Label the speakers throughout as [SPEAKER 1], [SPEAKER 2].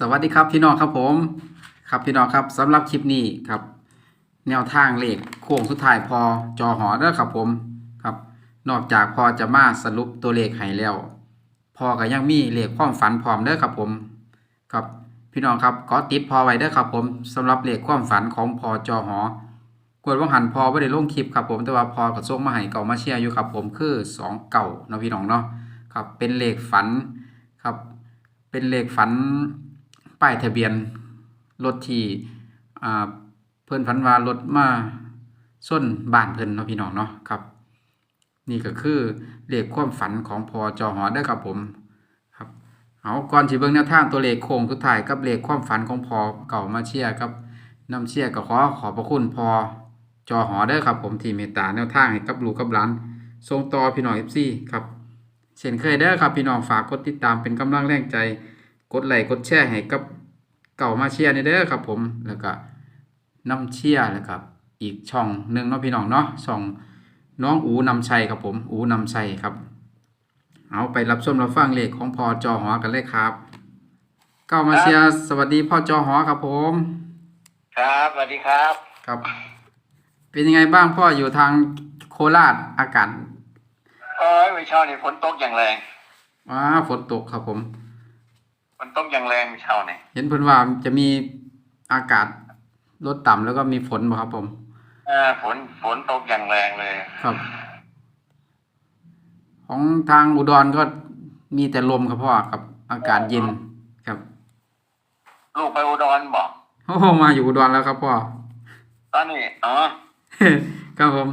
[SPEAKER 1] สวัสดีครับพี่น้องครับผม ครับพี่น้องครับสำหรับคลิปนี้ครับ แนวทางเลขโค้งสุดท้ายพอจอหอเด้อครับผมครับ นอกจากพอจะมาสรุปตัวเลขให้แล้ว พอก็ยังมีเลขความฝันพร้อมเด้อครับผม ครับพี่น้องครับก็ติดพอไว้เด้อครับผมสำหรับเลขความฝันของพอจอหอกวดว่าหันพอไม่ได้ลงคลิปครับผมแต่ว่าพอก็ส่งมาให้เก่ามาเชียร์อยู่ครับผมคือสองเก่าเนาะพี่น้องเนาะครับเป็นเลขฝันครับ เป็นเลขฝัน ป้ายทะเบียนรถที่เพิ่นฝันว่ารถมาส้นบ้านเพิ่นเนาะพี่น้องเนาะครับ นี่ก็คือเลขความฝันของพอจอหอได้ครับผมครับเอาก่อนสิเบิ่งแนวทางตัวเลขโค้งสุดท้ายกับเลขความฝันของพอเก่ามาเชียร์ครับน้ำเชียร์ก็ขอขอบพระคุณพอจอหอได้ครับผมที่เมตตาแนวทางให้กับลูกกับหลานส่งต่อพี่น้อง FC ครับเช่นเคยเด้ครับพี่น้องฝากกดติดตามเป็นกำลังแรงใจ กดไลค์กดแชร์ให้กับ เก่ามาเชียร์นี่เด้อครับผมแล้วก็น้ำเชียร์แล้วครับ อีกช่องหนึ่งเนาะพี่น้องเนาะช่องน้องอูนำชัยครับผม อูนำชัยครับ เอาไปรับชมรับฟังเลขของพอจอหอกันเลยครับเก่ามาเชียร์สวัสดีพ่อจอหอครับผม
[SPEAKER 2] ครับสวัสดีครับ
[SPEAKER 1] ครับ เป็นยังไงบ้างพ่ออยู่ทางโคราชอากาศ
[SPEAKER 2] เอ้ยไม่เช้านี่ฝนตกอย่างแรง
[SPEAKER 1] ว้าฝนตกครับผม
[SPEAKER 2] ฝนตกอย่างแรงไม่เช้านี่
[SPEAKER 1] เห็นเพิ่นว่าจะมีอากาศลดต่ำแล้วก็มีฝนบ่ครับผม
[SPEAKER 2] เออฝนฝนตกอย่างแรงเลย
[SPEAKER 1] ครับ ของทางอุดรก็มีแต่ลมครับพ่อครับอากาศเย็นครับ
[SPEAKER 2] ลูกไปอุดรบอก
[SPEAKER 1] โอ้โหมาอยู่อุดรแล้วครับพ่อ
[SPEAKER 2] ตอนนี้อ๋อ
[SPEAKER 1] ครับผม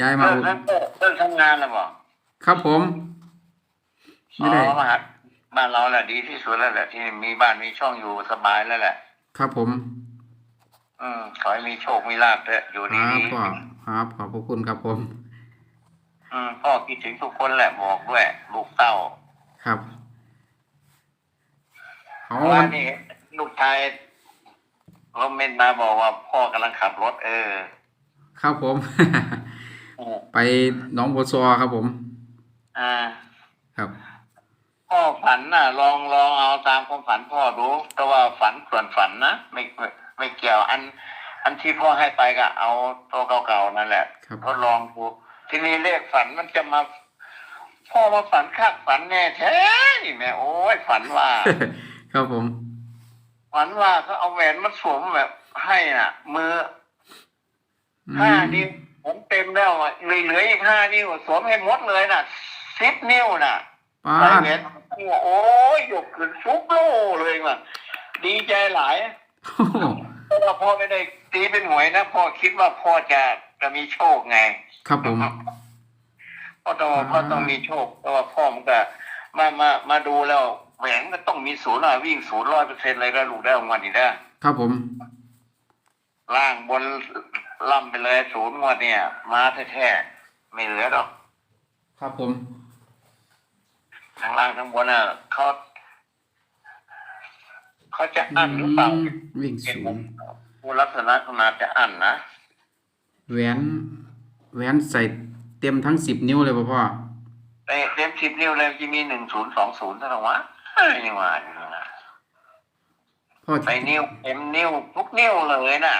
[SPEAKER 1] ย้ายมา
[SPEAKER 2] เลิก
[SPEAKER 1] อุ
[SPEAKER 2] เลิกเลิกทำงานแล้วบอก
[SPEAKER 1] ครับผม ไม่ได้
[SPEAKER 2] อ๋อมาหา บ้านเราแหละดีที่สุดแล้วแหละที่มีบ้านมีช่องอยู่สบายแล้วแหละ
[SPEAKER 1] ครับผม
[SPEAKER 2] อืมขอให้มีโชคมีลาภเถอะอยู่
[SPEAKER 1] ค
[SPEAKER 2] ดี
[SPEAKER 1] รับ
[SPEAKER 2] ๆ
[SPEAKER 1] พ่อครับขอบพระคุณครับผม
[SPEAKER 2] อืมพ่อคิดถึงทุกคนแหละบอกด้วยลูกเต้า
[SPEAKER 1] ครับเอา
[SPEAKER 2] เพราะว่านี่ลูกชายคอมเมนต์มาบอกว่าพ่อกำลังขับรถเออ
[SPEAKER 1] ครับผมไปหน้องบัวซอครับผม
[SPEAKER 2] อ่า
[SPEAKER 1] ครับ
[SPEAKER 2] พ่อฝันน่ะลองลองเอาตามความฝันพ่อดูแต่ว่าฝันส่วนฝันนะไม่ไม่ไม่เกี่ยวอัน อันที่พ่อให้ไปก็เอาตัวเก่าๆนั่นแหละ
[SPEAKER 1] ครับ
[SPEAKER 2] ทดลองดูทีนี้เลขฝันมันจะมา พ่อมาฝันคาดฝันแน่แท้นี่แม่โอ้ยฝันว่า
[SPEAKER 1] ครับผม
[SPEAKER 2] ฝันว่าเขาเอาแหวนมาสวมแบบให้น่ะ มือ
[SPEAKER 1] อืม
[SPEAKER 2] ห้านิ้วผมเต็มแล้วอะเหลือเหลืออีกห้านิ้วสวมให้หมดเลยน่ะสิบนิ้วน่ะ
[SPEAKER 1] ป้า
[SPEAKER 2] ใส่
[SPEAKER 1] ด
[SPEAKER 2] แหวนโอ้ยยกขึ้นซุกโลเลยว่ะดีใจหลาย
[SPEAKER 1] โอ้โห
[SPEAKER 2] เพราะว่าพ่อไม่ได้ตีเป็นหวยนะพ่อคิดว่าพ่อจะจะมีโชคไง
[SPEAKER 1] ครับผม
[SPEAKER 2] พ่อต้อง
[SPEAKER 1] อ่า
[SPEAKER 2] พ่อต้องมีโชคเพราะว่าพ่อมันก็มามามาดูแล้วแหวนก็ต้องมีศูนย์อะวิ่งศูนย์ร้อยเปอร์เซ็นต์เลยก็ลูกได้รางวัลนี้ได้
[SPEAKER 1] ครับผม
[SPEAKER 2] ล่างบนล่ำไปเลยศูนย์งวดเนี่ย มาแท้ๆไม่เหลือหรอก
[SPEAKER 1] ครับผม
[SPEAKER 2] ทั้งล่างทั้งบนอะเขาเขาจะอั้นหรือเปล่า
[SPEAKER 1] อืมวิ่ง
[SPEAKER 2] เห็น
[SPEAKER 1] สู
[SPEAKER 2] ผม
[SPEAKER 1] ง
[SPEAKER 2] ผู้ลักษณะขนาดจะอั้นนะ
[SPEAKER 1] แหวนแหวนใส่เต็มทั้งสิบนิ้วเลยป่ะพ่อ
[SPEAKER 2] แต่เต็มสิบนิ้วเลยจะมีหนึ่งศูนย์สองศูนย์เท่าไหร่วะเอ้ยยังว่าอยู่นะ
[SPEAKER 1] พ่อ
[SPEAKER 2] ใส่นิ้วเต็มนิ้วทุกนิ้วเลยน่ะ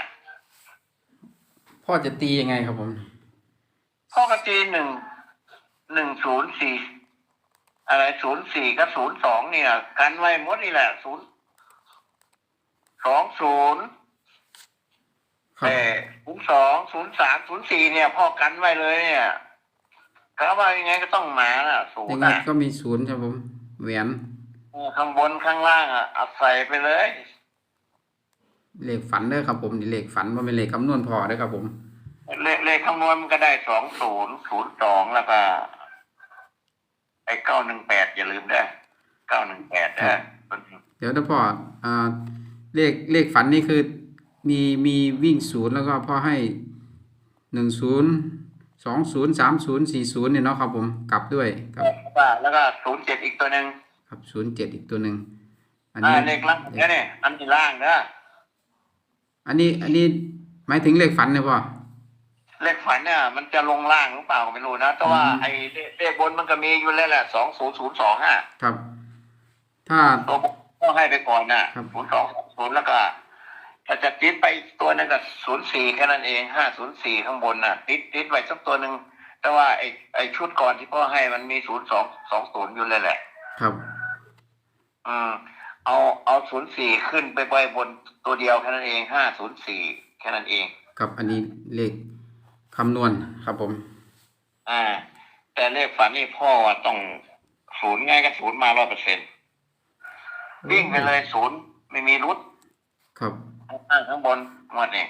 [SPEAKER 1] พ่อจะตียังไงครับผม
[SPEAKER 2] พ่อกตีหนึ่งหนึ่งศูนย์สี่ อะไรศูนย์สี่กับศูนย์สองเนี่ย กันไว้หมดนี่แหละศูนย์สองศูนย์
[SPEAKER 1] ครับ
[SPEAKER 2] เออศูนย์สองศูนย์สามศูนย์สี่เนี่ยพ่อกันไว้เลยเนี่ยถ้าว่ายังไงก็ต้องมาน่ะศูน
[SPEAKER 1] ยัง
[SPEAKER 2] ย์
[SPEAKER 1] ไง
[SPEAKER 2] อะ
[SPEAKER 1] ก็มีศูนย์ครับผมแหวน
[SPEAKER 2] เออข้างบนข้างล่างอะเอาใส่ไปเลย
[SPEAKER 1] เลขฝันเด้อครับผมนี่เลขฝันว่าเป็นเลขคำนวณพอเด้อครับผม
[SPEAKER 2] เลขเลขคำนวณมันก็ได้สองศูนย์ศูนย์สองแล้วก็ไอ้เก้าหนึ่งแปดอย่าลืมได้เก้าหนึ่งแปดนะ
[SPEAKER 1] เดี๋ยวนะพ่ออ่าเลขเลขฝันนี่คือมีมีวิ่งศูนย์แล้วก็พ่อให้หนึ่งศูนย์สองศูนย์สามศูนย์สี่ศูนย์เนี่ยเนาะครับผมกลับด้วยครับ
[SPEAKER 2] แล้วก็ศูนย์เจ็ดอีกตัวหนึ่ง
[SPEAKER 1] ครับศูนย์เจ็ดอีกตัวหนึ่งอัน
[SPEAKER 2] อ่า
[SPEAKER 1] นี้
[SPEAKER 2] เลขล่างเนี่ยเนี่ยอันที่ล่างนะ
[SPEAKER 1] อันนี้อันนี้หมายถึงเลขฝันเนี่ยพ่อ
[SPEAKER 2] เลขฝันเนี่ยมันจะลงล่างหรือเปล่าก็ไม่รู้นะแต่ว่า
[SPEAKER 1] อืม
[SPEAKER 2] ไอ้เลขเลขบนมันก็มีอยู่แล้วแหละสองศูนย์ศูนย์สองอะ
[SPEAKER 1] ครับ ถ้า
[SPEAKER 2] ตัวบนก็ให้ไปก่อนน่ะศูนย์สองศูนย์แล้วก็ถ้าจะติดไปตัวหนึงก็ศูนย์สี่แค่นั้นเองห้าศูนย์สี่ข้างบนน่ะ ติดติดไว้สักตัวหนึ่งแต่ว่าไอ้ไอ้ชุดก่อนที่พ่อให้มันมีศูนย์สองสองศูนย์อยู่เลยแหละ
[SPEAKER 1] ครับ
[SPEAKER 2] อืมเอาเอาศูนย์สี่ขึ้นไปไว้บนตัวเดียวแค่นั้นเองห้าศูนย์สี่แค่นั้นเอง
[SPEAKER 1] กับอันนี้เลข คำนวณครับผม
[SPEAKER 2] อ่า แต่เลขฝันนี่พ่อว่าต้องศูนย์ง่ายก็ศูนย์มาร้อยเปอร์เซ็นต์วิ่งไปเลยศูนย์ไม่มีรุด
[SPEAKER 1] ครับ
[SPEAKER 2] ข้างข้างบนหมดนี่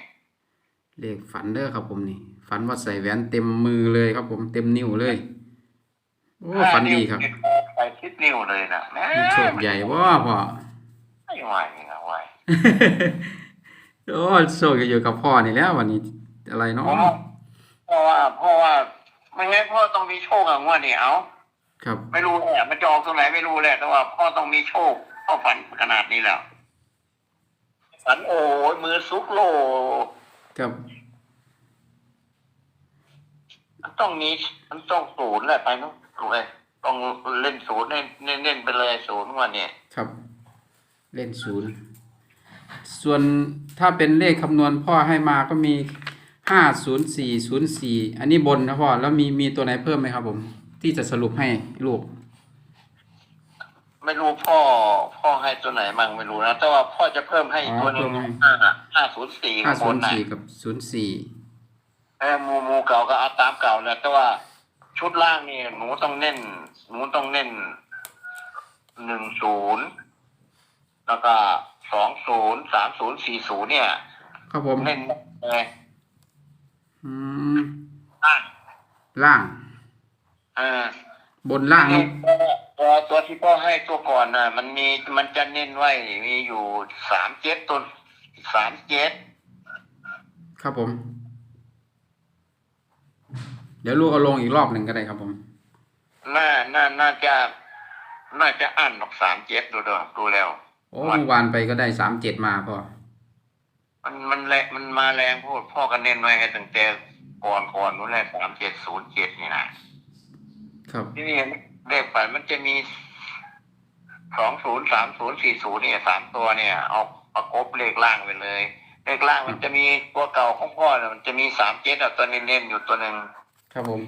[SPEAKER 1] เลขฝันเด้อครับผมนี่ ฝันว่าใส่แหวนเต็มมือเลยครับผมเต็มนิ้วเลย โอ้ฝันดีครับ
[SPEAKER 2] ห้านิ้วไปทิศนิ้วเลยนะแหม่
[SPEAKER 1] มีโชคใหญ่ว่าพ่อ
[SPEAKER 2] ไม่ไหวนะไหว
[SPEAKER 1] โอ้โชคจะอยู่กับพ่อนี่แล้ววันนี้อะไรเนาะ
[SPEAKER 2] เพราะว่าเพราะว่าไม่งั้นพ่อต้องมีโชคอะงวดนี้เอา
[SPEAKER 1] ครับ
[SPEAKER 2] ไม่รู้แหละมันจะออกตรงไหนไม่รู้แหละแต่ว่า พ่อต้องมีโชคพ่อฝันขนาดนี้แล้วฝันโอ้ยมือซุกโล
[SPEAKER 1] ครับ
[SPEAKER 2] มันต้องมีมันต้องศูนย์แหละไปเนุ๊กถูกไหมต้องเล่นศูนย์เน้นเน้นเน้นไปเลยศูนย์วันนี้
[SPEAKER 1] ครับ เล่นศูนย์ ส่วนถ้าเป็นเลขคำนวณพ่อให้มาก็มี ห้าศูนย์สี่ศูนย์สี่อันนี้บนนะพ่อ แล้วมีมีตัวไหนเพิ่มไหมครับผม ที่จะสรุปให้ลูก
[SPEAKER 2] ไม่รู้พ่อพ่อให้ตัวไหนมั่งไม่รู้นะ แต่ว่าพ่อจะเพิ่มให้อีกตัวหนึ่ง
[SPEAKER 1] อ๋อเพิ่มให้
[SPEAKER 2] ห้าห้าศูนย์สี่
[SPEAKER 1] ห้า
[SPEAKER 2] ข้างบ
[SPEAKER 1] ศู
[SPEAKER 2] น
[SPEAKER 1] นย์
[SPEAKER 2] น่ะ
[SPEAKER 1] สี่กับศูนย์สี่
[SPEAKER 2] เออหมูหมูเก่าก็เอาตามเก่าแหละแต่ว่าชุดล่างนี่หนูต้องเน้นหนูต้องเน้นหนึ่งศูนย์แล้วก็สองศูนย์สามศูนย์สี่ศูนย์เนี่ย
[SPEAKER 1] ครับผม
[SPEAKER 2] เน้นเลย
[SPEAKER 1] อืม
[SPEAKER 2] ล่าง
[SPEAKER 1] ล่าง
[SPEAKER 2] เออบ
[SPEAKER 1] นล่าง
[SPEAKER 2] นี่
[SPEAKER 1] เนาะ
[SPEAKER 2] ตัวตัวตัวที่พ่อให้ตัวก่อนน่ะ มันมีมันจะเน้นไว้มีอยู่สามเจ็ดต้นสามเจ็ด
[SPEAKER 1] ครับผม เดี๋ยวลูกเอาลงอีกรอบหนึ่งก็ได้ครับผม
[SPEAKER 2] น่าน่าน่าจะน่าจะอ่านออกสามเจ็ดดูดูดูแล้ว
[SPEAKER 1] โอ้เมื่อวานไปก็ได้สามเจ็ดมาพ่อ
[SPEAKER 2] มันมันแรงมันมาแรงพูดพ่อกันเน้นไว้ให้ตั้งแต่ก่อนก่อนนู้นแหละสามเจ็ดศูนย์เจ็ดนี่นะครับที่นี่เลขฝันมันจะมีสองศูนย์สามศูนย์สี่ศูนย์เนี่ยสามตัวเนี่ย เอาประกบเลขล่างไปเลย เลขล่างมันจะมีตัวเก่าของพ่อเนี่ยมันจะมีสามเจ็ดตัวเน้นๆอยู่ตัวหนึ่ง
[SPEAKER 1] ครับผม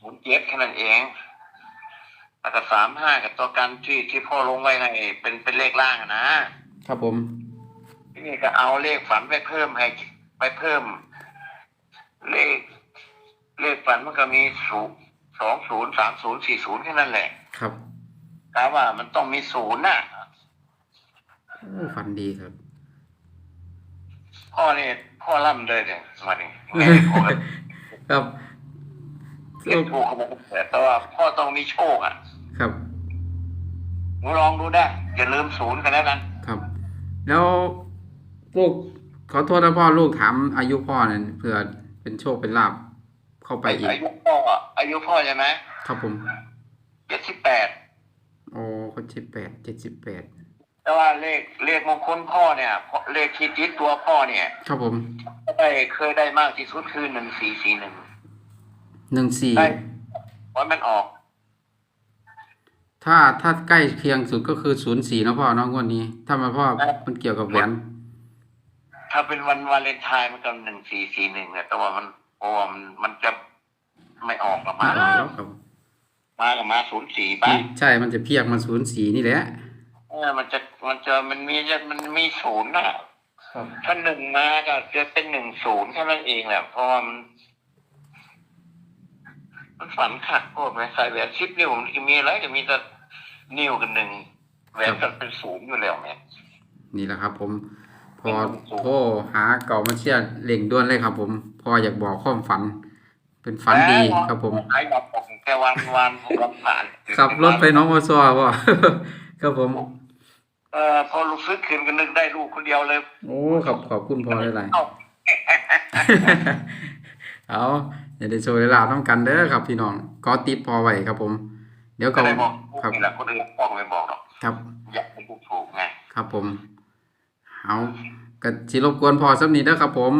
[SPEAKER 2] ศูนย์เจ็ดแค่นั้นเองแล้วก็สามห้ากับตัวกันที่ที่พ่อลงไว้ให้เป็นเป็นเลขล่างอะนะ
[SPEAKER 1] ครับผม
[SPEAKER 2] ที่ นี่ก็เอาเลขฝันไปเพิ่มให้ ไปเพิ่ม เลข เลขฝันมันก็มีศูนย์สองศูนย์สามศูนย์สี่ศูนย์แค่นั้นแหละ
[SPEAKER 1] ครับ
[SPEAKER 2] ถามว่ามันต้องมีศูนย์น่ะ
[SPEAKER 1] โอ้ฝันดีครับ
[SPEAKER 2] พ่อนี่พ่อร่ำเลยเนี่ยมาดิ
[SPEAKER 1] ครับ
[SPEAKER 2] เล่นถูกเขาบอกแต่ว่าพ่อต้องมีโชคอะ
[SPEAKER 1] ครับ
[SPEAKER 2] หนูลองดูได้ อย่าลืมศูนย์กันแล้วกัน
[SPEAKER 1] ครับ แล้ว ลูกขอโทษนะพ่อลูกถามอายุพ่อเนี่ยเผื่อเป็นโชคเป็นลาบเข้าไปอีก
[SPEAKER 2] อายุพ่ออายุพ่อใช่ไหม
[SPEAKER 1] ครับผม
[SPEAKER 2] เจ็ดสิบแปด
[SPEAKER 1] โอ้คนสิบแปดเจ็ดสิบแปด
[SPEAKER 2] แต่ว่าเลขเลขมงคลพ่อเนี่ย เลขที่ติดตัวพ่อเนี่ย
[SPEAKER 1] ครับผม
[SPEAKER 2] ได้เคยได้มากที่สุดคือหนึ่งสี่สี่หนึ่ง
[SPEAKER 1] หนึ่งสี่
[SPEAKER 2] ได้วันมันออก
[SPEAKER 1] ถ้าถ้าใกล้เคียงสุดก็คือศูนย์สี่นะพ่อเน้องวันนี้ ถ้ามาพ่อมันเกี่ยวกับแหวน
[SPEAKER 2] ถ้าเป็นวันวาเลนไทน์มันก็หนึ่งสี่สี่หนึ่งแต่ว่ามันโอ้มันมันจะไม่ออกหรอก
[SPEAKER 1] ไม่
[SPEAKER 2] มา
[SPEAKER 1] ออกแล้วครับ
[SPEAKER 2] มากับมาศูนย์สี่ไป
[SPEAKER 1] ใช่มันจะเพียกมาศูนย์สี่นี่แหละ
[SPEAKER 2] เออมันจะมันจะมันมีมันมีศูนย์น่ะ
[SPEAKER 1] ครับ
[SPEAKER 2] ถ้าหนึ่งมาก็จะเป็นหนึ่งศูนย์แค่นั้นเองแหละเพราะว่ามันมันฝันขัดพวกไหมใส่แหวนชิปนิ้วมันมีอะไรจะมีแต่นิ้วกันหนึ่งแหวนก็เป็นศูนย์อยู่แล้วเนี่ย
[SPEAKER 1] นี่แหละครับ ผม พอโทรหาเก่ามาเชียร์เล่งด้วนเลยครับ ผม พออยากบอกความฝัน เป็นฝันดีครับผม
[SPEAKER 2] หายบอกผมแต่วันวันผมรับผ่าน
[SPEAKER 1] ขับรถไปน้องวอซอพ่อครับผม
[SPEAKER 2] เออพอลูกซื้อคืนก็นึกได้ลูกคนเดียวเลย
[SPEAKER 1] โอ้ขอบขอบคุณพ่อหลาย
[SPEAKER 2] เอ้า
[SPEAKER 1] ๆเอาอย่าได้โชว์เวลาต้องกันเด้อครับ พี่น้องก็ติดพอไว้ครับผม เดี๋ยว
[SPEAKER 2] ก็
[SPEAKER 1] ก็
[SPEAKER 2] เลยบอก
[SPEAKER 1] ครับ
[SPEAKER 2] นี่แหละคนอื่นพ่อก็ไม่บอกหรอก
[SPEAKER 1] ครับ
[SPEAKER 2] อยากเป็นผู้ถูกไง
[SPEAKER 1] ครับผม เอาก็สิรบกวนพอสักนิดเด้อครับผม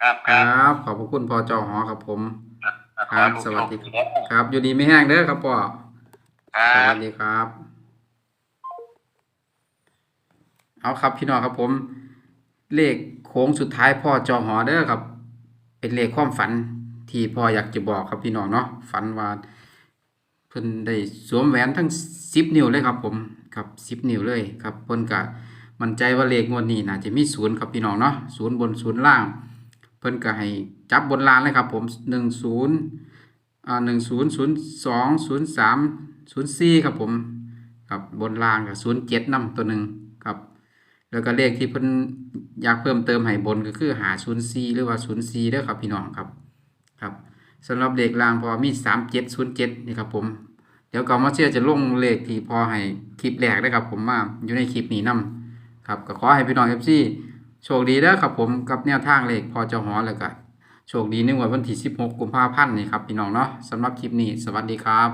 [SPEAKER 2] ครับ
[SPEAKER 1] ค
[SPEAKER 2] ค
[SPEAKER 1] ร
[SPEAKER 2] รับั
[SPEAKER 1] บขอบพระคุณพอจอหอครับผม
[SPEAKER 2] ขอให้ลูก
[SPEAKER 1] สวัสดี
[SPEAKER 2] โชคนะ
[SPEAKER 1] ครับ อยู่ดีไม่แห้งเด้อครับพ่อ
[SPEAKER 2] ครั
[SPEAKER 1] สวั
[SPEAKER 2] บ
[SPEAKER 1] สดีครับ เอาครับพี่น้องครับผม เลขโค้งสุดท้ายพ่อจอหอเด้อครับ เป็นเลขความฝันที่พ่ออยากจะบอกครับพี่น้องเนาะฝันว่าเพิ่นได้สวมแหวนทั้ง10นิ้วเลยครับผมครับ10นิ้วเลยครับเพิ่นก็ มั่นใจว่าเลขงวดนี้น่าจะมีศูนย์ครับพี่น้องเนาะศูนย์บนศูนย์ล่าง เพิ่นก็ให้จับบนล่างเลยครับผม10อ่า1002 03 04ครับผมครับบนล่างกับศูนย์เจ็ดนำตัวหนึ่งครับ แล้วก็เลขที่เพิ่นอยากเพิ่มเติมให้บนก็คือหาศูนย์ซีหรือว่าศูนย์ซีเด้อครับพี่น้องครับครับสำหรับเลขล่างพอมีสามเจ็ดศูนย์เจ็ดนี่ครับผมเดี๋ยวก็มาเชื่อจะลงเลขที่พอให้คลิปแรกได้ครับผมมาอยู่ในคลิปนี้นํ ครับก็ขอให้พี่น้องเอฟซีโชคดีนะครับผมกับแนวทางเลขพอเจ้าหอแล้วก็โชคดีในวดวันที่ 16 กุมภาพันธ์นี่ครับพี่น้องเนาะสำหรับคลิปนี้สวัสดีครับ